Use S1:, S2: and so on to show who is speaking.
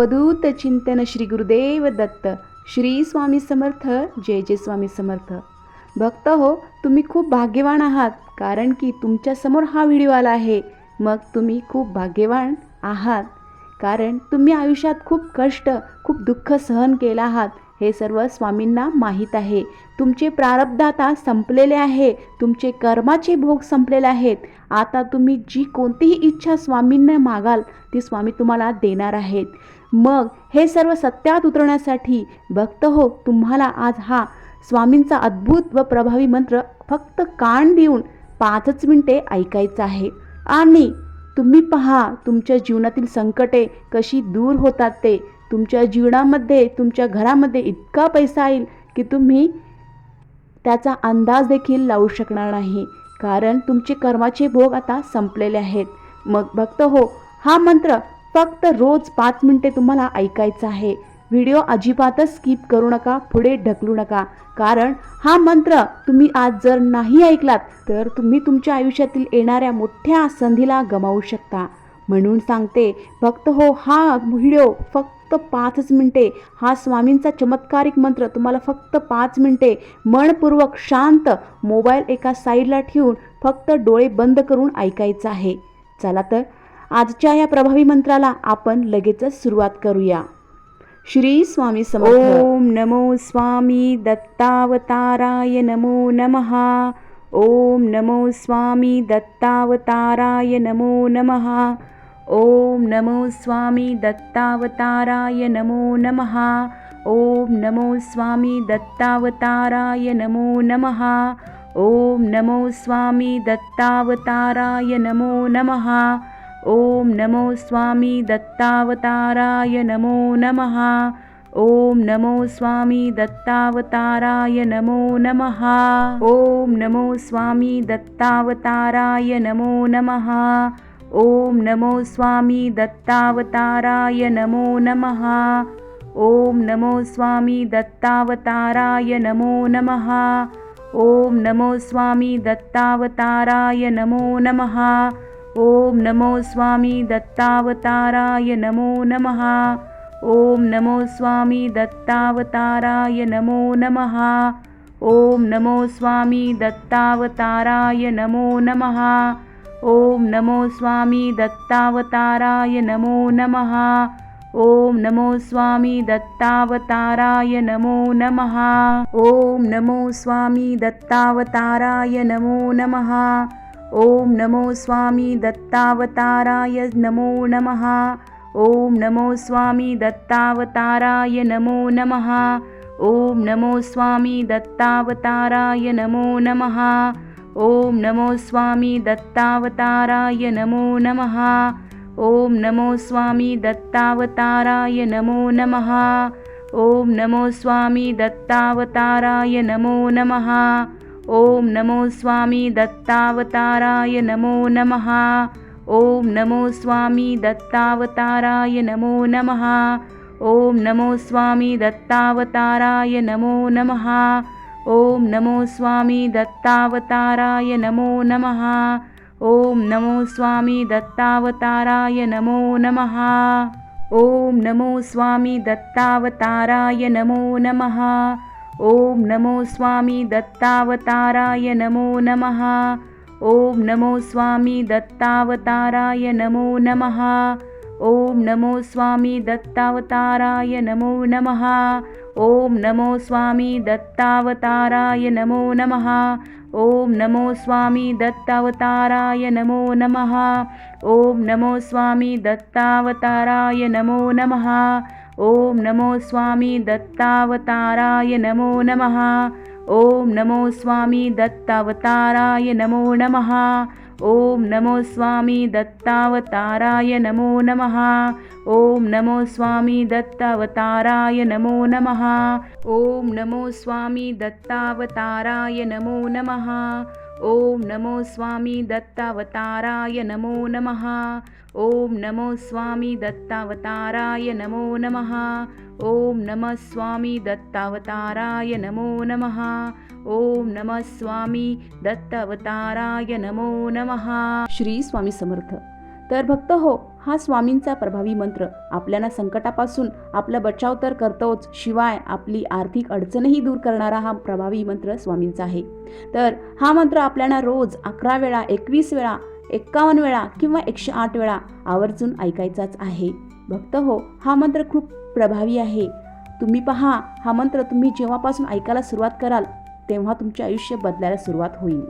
S1: अवधूत चिंतन श्री गुरुदेव दत्त श्री स्वामी समर्थ जय जय स्वामी समर्थ. भक्त हो तुम्ही खूप भाग्यवान आहात कारण की तुमच्यासमोर हा व्हिडिओ आला आहे. मग तुम्ही खूप भाग्यवान आहात कारण तुम्ही आयुष्यात खूप कष्ट खूप दुःख सहन केला आहात. हे सर्व स्वामींना माहीत आहे. तुमचे प्रारब्ध आता संपलेले आहे. तुमचे कर्माचे भोग संपलेले आहेत. आता तुम्ही जी कोणतीही इच्छा स्वामींना मागाल ती स्वामी तुम्हाला देणार आहेत. मग हे सर्व सत्यात उतरवण्यासाठी भक्त हो तुम्हाला आज हा स्वामींचा अद्भुत व प्रभावी मंत्र फक्त कान देऊन पाचच मिनिटे ऐकायचं आहे. आणि तुम्ही पहा तुमच्या जीवनातील संकटे कशी दूर होतात ते. तुमच्या जीवनामध्ये तुमच्या घरामध्ये इतका पैसा येईल की तुम्ही त्याचा अंदाज देखील लावू शकणार नाही. कारण तुमचे कर्माचे भोग आता संपलेले आहेत. मग भक्त हो हा मंत्र फक्त रोज पाच मिनिटे तुम्हाला ऐकायचा आहे. व्हिडिओ अजिबातच स्किप करू नका पुढे ढकलू नका. कारण हा मंत्र तुम्ही आज जर नाही ऐकलात तर तुम्ही तुमच्या आयुष्यातील येणाऱ्या मोठ्या संधीला गमावू शकता. म्हणून सांगते फक्त हो हा व्हिडिओ फक्त पाचच मिनिटे. हा स्वामींचा चमत्कारिक मंत्र तुम्हाला फक्त पाच मिनिटे. मनपूर्वक शांत मोबाईल एका साईडला ठेवून फक्त डोळे बंद करून ऐकायचं आहे. चला तर आजच्या या प्रभावी मंत्राला आपण लगेचच सुरुवात करूया. श्री स्वामी समर्थ. ओम नमो स्वामी दत्तावताराय नमो नमः. ओम नमो स्वामी दत्तावताराय नमो नमः. ओम नमो स्वामी दत्तावताराय नमो नमः। ओम नमो स्वामी दत्तावताराय नमो नमः। ओम नमो स्वामी दत्तावताराय नमो नमः। ओम नमो स्वामी दत्तावताराय नमो नमः। ओम नमो स्वामी दत्तावताराय नमो नमः। ओम नमो स्वामी दत्तावताराय नमो नमः ओम नमो स्वामी दत्तावताराय नमो नमः। ओम नमो स्वामी दत्तावताराय नमो नमः। ओम नमो स्वामी दत्तावताराय नमो नमः। ओम नमो स्वामी दत्तावताराय नमो नमः। ओम नमो स्वामी दत्तावताराय नमो नमः। ओम नमो स्वामी दत्तावताराय नमो नमः ओम नमो स्वामी दत्तावताराय नमो नमः। ओम नमो स्वामी दत्तावताराय नमो नमः। ओम नमो स्वामी दत्तावताराय नमो नमः। ओम नमो स्वामी दत्तावताराय नमो नमः। ओम नमो स्वामी दत्तावताराय नमो नमः। ओम नमो स्वामी दत्तावताराय नमो नमः ओम नमो स्वामी दत्तावताराय नमो नमः। ओम नमो स्वामी दत्तावताराय नमो नमः। ओम नमो स्वामी दत्तावताराय नमो नमः। ओम नमो स्वामी दत्तावताराय नमो नमः। ओम नमो स्वामी दत्तावताराय नमो नमः। ओम नमो स्वामी दत्तावताराय नमो नमः ओम नमो स्वामी दत्तावताराय नमो नमः। ओम नमो स्वामी दत्तावताराय नमो नमः। ओम नमो स्वामी दत्तावताराय नमो नमः। ओम नमो स्वामी दत्तावताराय नमो नमः। ओम नमो स्वामी दत्तावताराय नमो नमः। ओम नमो स्वामी दत्तावताराय नमो नमः ओम नमो स्वामी दत्तावताराय नमो नमः। ओम नमो स्वामी दत्तावताराय नमो नमः। ओम नमो स्वामी दत्तावताराय नमो नमः। ओम नमो स्वामी दत्तावताराय नमो नमः। ओम नमो स्वामी दत्तावताराय नमो नमः। ओम नमो स्वामी दत्तावताराय नमो नमः ओम नमो स्वामी दत्तावताराय नमो नमः। ओम नमो स्वामी दत्तावताराय नमो नमः। ओम नमो स्वामी दत्तावताराय नमो नमः। ओम नमो स्वामी दत्तावताराय नमो नमः। ओम नमः स्वामी दत्तावताराय नमो नमः। ओम नमः स्वामी दत्तावताराय नमो नमः। श्री स्वामी समर्थ। तर भक्त हो हा स्वामींचा प्रभावी मंत्र. आपल्याला संकटापासून आपला बचाव तर करतोच शिवाय आपली आर्थिक अडचणही दूर करणारा हा प्रभावी मंत्र स्वामींचा आहे. तर हा मंत्र आपल्याला रोज अकरा वेळा एकवीस वेळा एक्कावन्न वेळा किंवा एकशे आठ वेळा आवर्जून ऐकायचाच आहे. भक्त हो हा मंत्र खूप प्रभावी आहे. तुम्ही पहा हा मंत्र तुम्ही जेव्हापासून ऐकायला सुरुवात कराल तेव्हा तुमचे आयुष्य बदलायला सुरुवात होईल.